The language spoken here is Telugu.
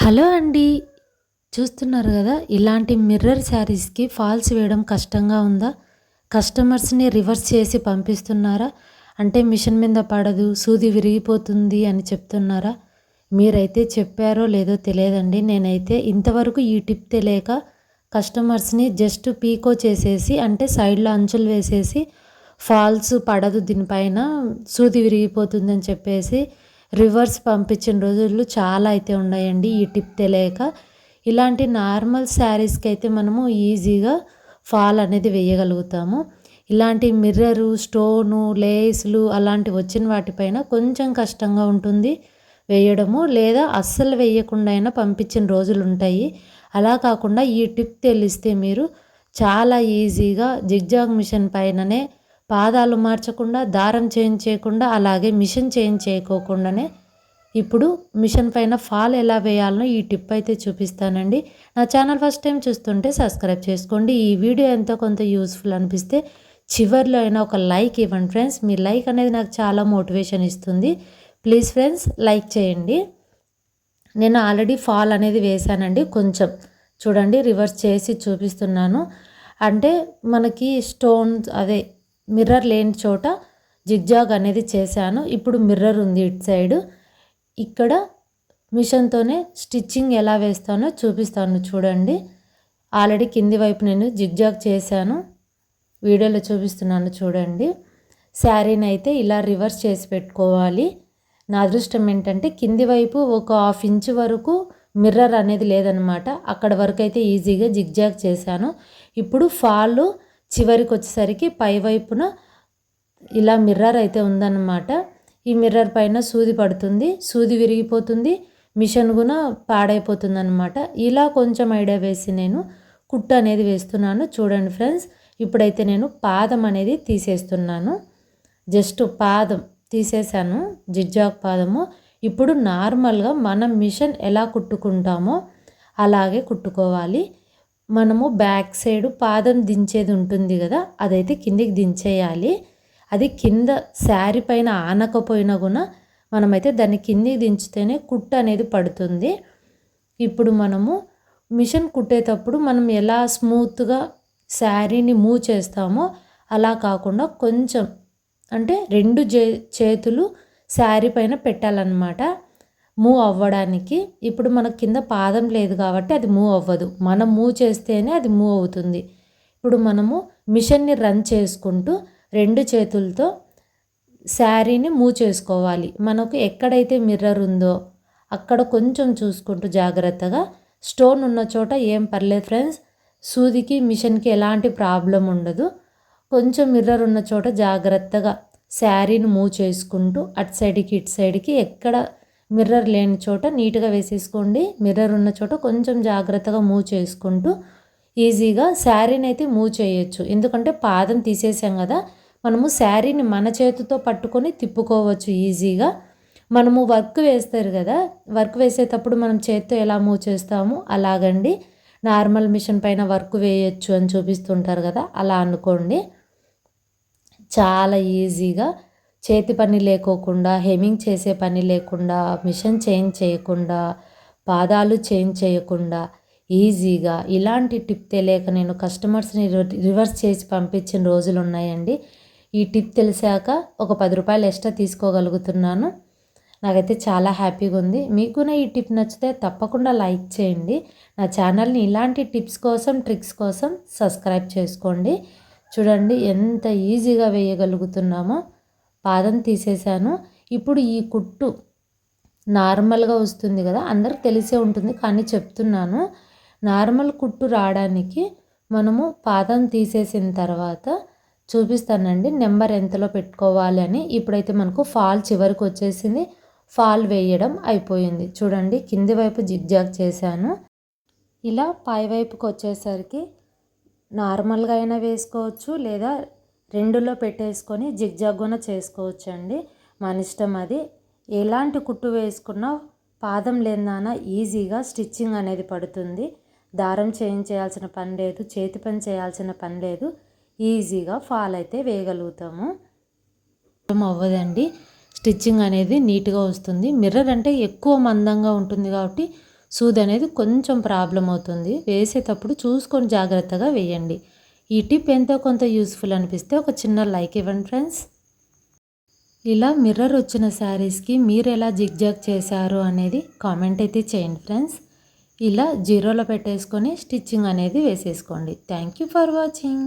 హలో అండి. చూస్తున్నారు కదా ఇలాంటి మిర్రర్ శారీస్కి ఫాల్స్ వేయడం కష్టంగా ఉందా? కస్టమర్స్ని రివర్స్ చేసి పంపిస్తున్నారా? అంటే మిషన్ మీద పడదు సూది విరిగిపోతుంది అని చెప్తున్నారా? మీరైతే చెప్పారో లేదో తెలియదండి. నేనైతే ఇంతవరకు ఈ టిప్ తెలియక కస్టమర్స్ని జస్ట్ పీకో చేసేసి అంటే సైడ్లో అంచులు వేసేసి ఫాల్స్ పడదు దీనిపైన సూది విరిగిపోతుందని చెప్పేసి రివర్స్ పంపించిన రోజులు చాలా అయితే ఉన్నాయండి ఈ టిప్ తెలియక. ఇలాంటి నార్మల్ శారీస్కి అయితే మనము ఈజీగా ఫాల్ అనేది వేయగలుగుతాము. ఇలాంటి మిర్రరు స్టోను లేస్లు అలాంటి వచ్చిన వాటిపైన కొంచెం కష్టంగా ఉంటుంది వేయడము. లేదా అస్సలు వేయకుండా అయినా పంపించిన రోజులు ఉంటాయి. అలా కాకుండా ఈ టిప్ తెలిస్తే మీరు చాలా ఈజీగా జిగ్జాగ్ మిషన్ పైననే పాదాలు మార్చకుండా దారం చేంజ్ చేయకుండా అలాగే మిషన్ చేంజ్ చేయకోకుండానే ఇప్పుడు మిషన్ పైన ఫాల్ ఎలా వేయాలనో ఈ టిప్ అయితే చూపిస్తానండి. నా ఛానల్ ఫస్ట్ టైం చూస్తుంటే సబ్స్క్రైబ్ చేసుకోండి. ఈ వీడియో ఎంతో కొంత యూస్ఫుల్ అనిపిస్తే చివరిలో అయినా ఒక లైక్ ఇవ్వండి ఫ్రెండ్స్. మీ లైక్ అనేది నాకు చాలా మోటివేషన్ ఇస్తుంది. ప్లీజ్ ఫ్రెండ్స్ లైక్ చేయండి. నేను ఆల్రెడీ ఫాల్ అనేది వేశానండి. కొంచెం చూడండి రివర్స్ చేసి చూపిస్తున్నాను. అంటే మనకి స్టోన్స్ అదే మిర్రర్ లేని చోట జిగ్జాగ్ అనేది చేశాను. ఇప్పుడు మిర్రర్ ఉంది ఇటు సైడ్. ఇక్కడ మిషన్తోనే స్టిచ్చింగ్ ఎలా వేస్తానో చూపిస్తాను చూడండి. ఆల్రెడీ కింది వైపు నేను జిగ్జాగ్ చేశాను. వీడియోలో చూపిస్తున్నాను చూడండి. శారీని అయితే ఇలా రివర్స్ చేసి పెట్టుకోవాలి. నా అదృష్టం ఏంటంటే కింది వైపు ఒక హాఫ్ ఇంచ్ వరకు మిర్రర్ అనేది లేదనమాట. అక్కడ వరకు అయితే ఈజీగా జిగ్జాగ్ చేశాను. ఇప్పుడు ఫాల్ చివరికి వచ్చేసరికి పై వైపున ఇలా మిర్రర్ అయితే ఉందన్నమాట. ఈ మిర్రర్ పైన సూది పడుతుంది. సూది విరిగిపోతుంది. మిషన్ కూడా పాడైపోతుంది అనమాట ఇలా కొంచెం ఐడియా వేసి నేను కుట్టు అనేది వేస్తున్నాను. చూడండి ఫ్రెండ్స్ ఇప్పుడైతే నేను పాదం అనేది తీసేస్తున్నాను. జస్ట్ పాదం తీసేసాను జిగ్జాగ్ పాదము. ఇప్పుడు నార్మల్గా మనం మిషన్ ఎలా కుట్టుకుంటామో అలాగే కుట్టుకోవాలి. మనము బ్యాక్ సైడ్ పాదం దించేది ఉంటుంది కదా అదైతే కిందికి దించేయాలి. అది కింద శారీ పైన ఆనకపోయినా కూడా మనమైతే దాన్ని కిందికి దించితేనే కుట్టు అనేది పడుతుంది. ఇప్పుడు మనము మిషన్ కుట్టేటప్పుడు మనం ఎలా స్మూత్గా శారీని మూవ్ చేస్తామో అలా కాకుండా కొంచెం అంటే రెండు చేతులు శారీ పైన పెట్టాలన్నమాట. మూవ్ అవ్వడానికి ఇప్పుడు మనకు కింద పాదం లేదు కాబట్టి అది మూవ్ అవ్వదు. మనం మూవ్ చేస్తేనే అది మూవ్ అవుతుంది. ఇప్పుడు మనము మిషన్ని రన్ చేసుకుంటూ రెండు చేతులతో శారీని మూవ్ చేసుకోవాలి. మనకు ఎక్కడైతే మిర్రర్ ఉందో అక్కడ కొంచెం చూసుకుంటూ జాగ్రత్తగా స్టోన్ ఉన్న చోట ఏం పర్లేదు ఫ్రెండ్స్ సూదికి మిషన్కి ఎలాంటి ప్రాబ్లం ఉండదు. కొంచెం మిర్రర్ ఉన్న చోట జాగ్రత్తగా శారీని మూవ్ చేసుకుంటూ అటు సైడ్కి ఇటు సైడ్కి ఎక్కడ మిర్రర్ లేని చోట నీట్గా వేసేసుకోండి. మిర్రర్ ఉన్న చోట కొంచెం జాగ్రత్తగా మూవ్ చేసుకుంటూ ఈజీగా శారీని అయితే మూవ్ చేయొచ్చు. ఎందుకంటే పాదం తీసేసాం కదా మనము శారీని మన చేతితో పట్టుకొని తిప్పుకోవచ్చు ఈజీగా. మనము వర్క్ వేస్తారు కదా వర్క్ వేసేటప్పుడు మనం చేత్తో ఎలా మూవ్ చేస్తాము అలాగండి. నార్మల్ మిషన్ పైన వర్క్ వేయచ్చు అని చూపిస్తుంటారు కదా అలా అనుకోండి. చాలా ఈజీగా చేతి పని లేకోకుండా హెమింగ్ చేసే పని లేకుండా మిషన్ చేంజ్ చేయకుండా పాదాలు చేంజ్ చేయకుండా ఈజీగా ఇలాంటి టిప్ తెలియక నేను కస్టమర్స్ని రివర్స్ చేసి పంపించిన రోజులు ఉన్నాయండి. ఈ టిప్ తెలిసాక ఒక పది రూపాయలు ఎక్స్ట్రా తీసుకోగలుగుతున్నాను. నాకైతే చాలా హ్యాపీగా ఉంది. మీకు ఈ టిప్ నచ్చితే తప్పకుండా లైక్ చేయండి. నా ఛానల్ని ఇలాంటి టిప్స్ కోసం ట్రిక్స్ కోసం సబ్స్క్రైబ్ చేసుకోండి. చూడండి ఎంత ఈజీగా వేయగలుగుతున్నామో. పాదం తీసేసాను ఇప్పుడు ఈ కుట్టు నార్మల్గా వస్తుంది కదా అందరికి తెలిసే ఉంటుంది కానీ చెప్తున్నాను. నార్మల్ కుట్టు రావడానికి మనము పాదం తీసేసిన తర్వాత చూపిస్తానండి నెంబర్ ఎంతలో పెట్టుకోవాలి అని. ఇప్పుడైతే మనకు ఫాల్ చివరికి వచ్చేసింది. ఫాల్ వేయడం అయిపోయింది. చూడండి కింది వైపు జిగ్జాగ్ చేశాను. ఇలా పై వైపుకి వచ్చేసరికి నార్మల్గా అయినా వేసుకోవచ్చు లేదా రెండులో పెట్టేసుకొని జిగ్జాగున చేసుకోవచ్చు అండి మన ఇష్టం అది. ఎలాంటి కుట్టు వేసుకున్నా పాదం లేదాన ఈజీగా స్టిచ్చింగ్ అనేది పడుతుంది. దారం చేయించేయాల్సిన చేయాల్సిన పని లేదు చేతి పని చేయాల్సిన పని లేదు. ఈజీగా ఫాల్ అయితే వేయగలుగుతాము. అవ్వదండి. స్టిచ్చింగ్ అనేది నీట్గా వస్తుంది. మిర్రర్ అంటే ఎక్కువ మందంగా ఉంటుంది కాబట్టి సూది అనేది కొంచెం ప్రాబ్లం అవుతుంది. వేసేటప్పుడు చూసుకొని జాగ్రత్తగా వేయండి. ఈ టిప్ ఎంతో కొంత యూస్ఫుల్ అనిపిస్తే ఒక చిన్న లైక్ ఇవ్వండి ఫ్రెండ్స్ ఇలా మిర్రర్ వచ్చిన శారీస్కి మీరు ఎలా జిగ్జాగ్ చేశారు అనేది కామెంట్ అయితే చేయండి ఫ్రెండ్స్ ఇలా జీరోలో పెట్టేసుకొని స్టిచ్చింగ్ అనేది వేసేసుకోండి. Thank you for watching